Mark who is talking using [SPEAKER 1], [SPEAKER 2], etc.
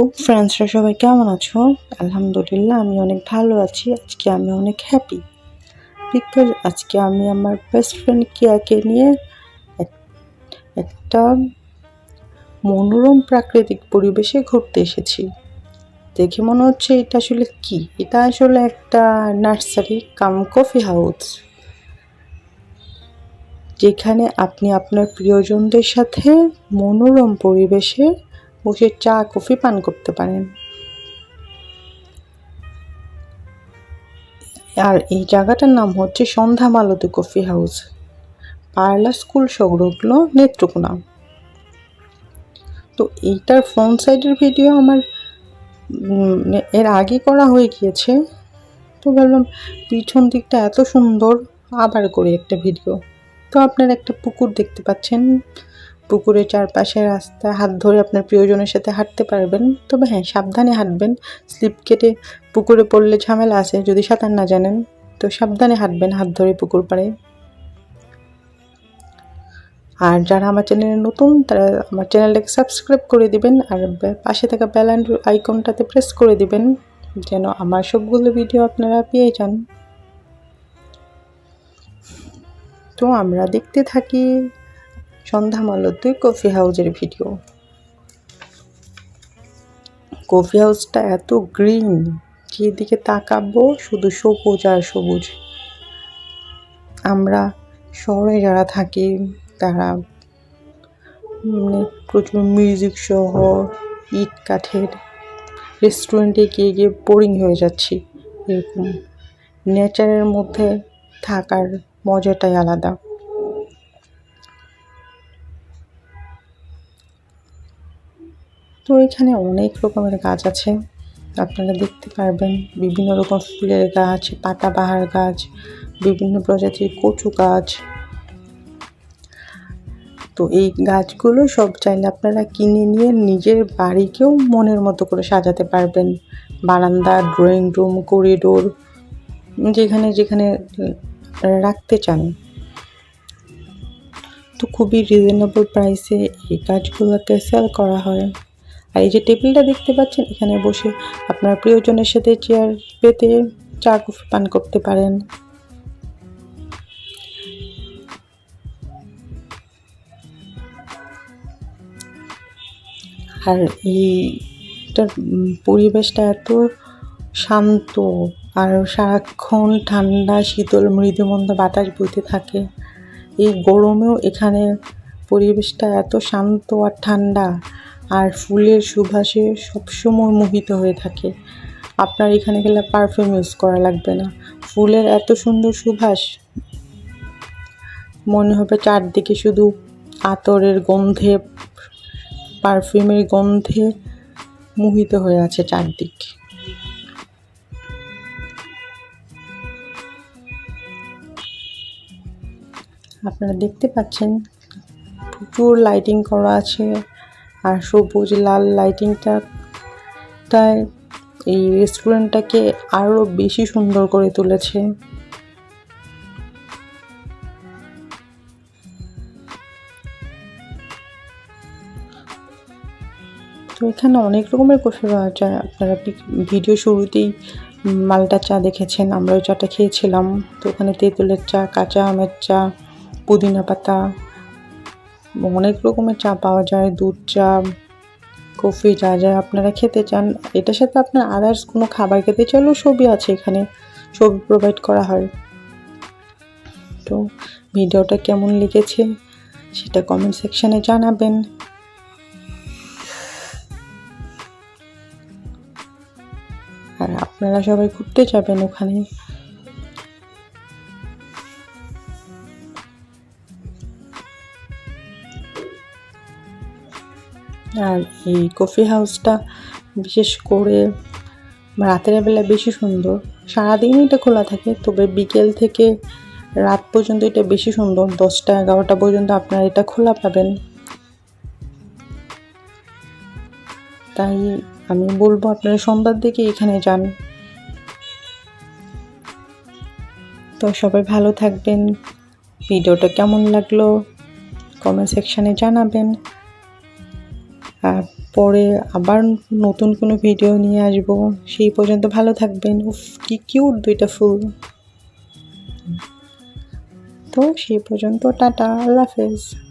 [SPEAKER 1] তো ফ্রেন্ডসরা সবাই কেমন আছো? আলহামদুলিল্লাহ, আমি অনেক ভালো আছি। আজকে আমি অনেক হ্যাপি বিকজ আজকে আমি আমার বেস্ট ফ্রেন্ড কিয়াকে নিয়ে এক- একটা মনোরম প্রাকৃতিক পরিবেশে ঘুরতে এসেছি। দেখে মনে হচ্ছে এটা আসলে কি? এটা আসলে একটা নার্সারি কাম কফি হাউস যেখানে আপনি আপনার প্রিয়জনদের সাথে মনোরম পরিবেশে বসে চা, কফি পান করতে পারেন। আর এই জায়গাটার নাম হচ্ছে Sandhya Malati coffee house. Parla school সংলগ্ন নেত্রকোনা। তো এইটার ফ্রন্ট সাইডের ভিডিও আমার এর আগে করা হয়ে গিয়েছে। তো ভাবলাম পিছন দিকটা এত সুন্দর, আবার করে একটা ভিডিও। তো আপনারা একটা পুকুর দেখতে পাচ্ছেন। পুকুরের চারপাশে রাস্তা, হাত ধরে আপনার প্রিয়জনের সাথে হাঁটতে পারবেন। তবে হ্যাঁ সাবধানে হাঁটবেন। স্লিপ কেটে পুকুরে পড়লে ঝামেলা আছে, যদি সাঁতার না জানেন। তো সাবধানে হাঁটবেন হাত ধরে পুকুর পাড়ে। আর যারা আমার চ্যানেলে নতুন, তারা আমার চ্যানেলটাকে সাবস্ক্রাইব করে দিবেন আর পাশে থাকা বেল আইকনটাতে প্রেস করে দিবেন, যেন আমার সবগুলো ভিডিও আপনারা পেয়ে যান। তো আমরা দেখতে থাকি সন্ধ্যা মালতী কফি হাউজের ভিডিও। কফি হাউসটা এত গ্রিন, যেদিকে তাকাবো শুধু সবুজ আর সবুজ। আমরা শহরে যারা থাকি, তারা মানে প্রচুর মিউজিক সহ, ইট কাঠের রেস্টুরেন্টে গিয়ে গিয়ে বোরিং হয়ে যাচ্ছি এরকম। নেচারের মধ্যে থাকার মজাটাই আলাদা। তো এখানে অনেক রকমের গাছ আছে। আপনারা দেখতে পারবেন বিভিন্ন রকম ফুলের গাছ পাতাবাহার গাছ, বিভিন্ন প্রজাতির কচু গাছ। তো এই গাছগুলো সব চাইলে আপনারা কিনে নিয়ে নিজের বাড়িকেও মনের মতো করে সাজাতে পারবেন। বারান্দা, ড্রয়িং রুম, করিডোর, যেখানে যেখানে রাখতে চান। তো খুবই রিজনেবল প্রাইসে এই গাছগুলোকে সেল করা হয়। আর এই যে টেবিলটা দেখতে পাচ্ছেন, এখানে বসে আপনার প্রিয়জনের সাথে চেয়ার পেতে চা কফি পান করতে পারেন। আর এইটার পরিবেশটা এত শান্ত আর সারাক্ষণ ঠান্ডা, শীতল, মৃদুমন্দ বাতাস বইতে থাকে। এই গরমেও এখানে পরিবেশটা এত শান্ত আর ঠান্ডা। আর ফুলের সুবাসে সবসময় মোহিত হয়ে থাকে। আপনার এখানে গেলে পারফিউম ইউজ করা লাগবে না। ফুলের এত সুন্দর সুবাস মনে হবে চারদিকে শুধু আতরের গন্ধে পারফিউমের গন্ধে মোহিত হয়ে আছে চারদিক। আপনারা দেখতে পাচ্ছেন, প্রচুর লাইটিং করা আছে। আর সবুজ লাল লাইটিংটা তাই এই রেস্টুরেন্টটাকে আরও বেশি সুন্দর করে তুলেছে। তো এখানে অনেক রকমের কফি পাওয়া যায়। আপনারা ভিডিও শুরুতেই মালটা চা দেখেছেন আমরা ওই চাটা খেয়েছিলাম। তো ওখানে তেঁতুলের চা, কাঁচা আমের চা, পুদিনা পাতা অনেক রকমের চা পাওয়া যায়, দুধ চা, কফি যা যা আপনারা খেতে চান। এটার সাথে আপনার আদার্স কোনো খাবার খেতে চাইলেও সবই আছে এখানে সবই প্রোভাইড করা হয়। তো ভিডিওটা কেমন লেগেছে সেটা কমেন্ট সেকশানে জানাবেন। আর আপনারা সবাই ঘুরতে যাবেন ওখানে। আর এই কফি হাউসটা বিশেষ করে রাতের বেলা বেশি সুন্দর। সারাদিনই এটা খোলা থাকে, তবে বিকেল থেকে রাত পর্যন্ত এটা বেশি সুন্দর। দশটা, এগারোটা পর্যন্ত আপনারা এটা খোলা পাবেন। তাই আমি বলব আপনারা সন্ধ্যার দিকে এখানে যান। তো সবাই ভালো থাকবেন। ভিডিওটা কেমন লাগল? কমেন্ট সেকশানে জানাবেন। পরে আবার নতুন কোনো ভিডিও নিয়ে আসব। সেই পর্যন্ত ভালো থাকবেন। কি কিউট দুইটা ফুল। তো সেই পর্যন্ত টাটা, আল্লাহ হাফেজ।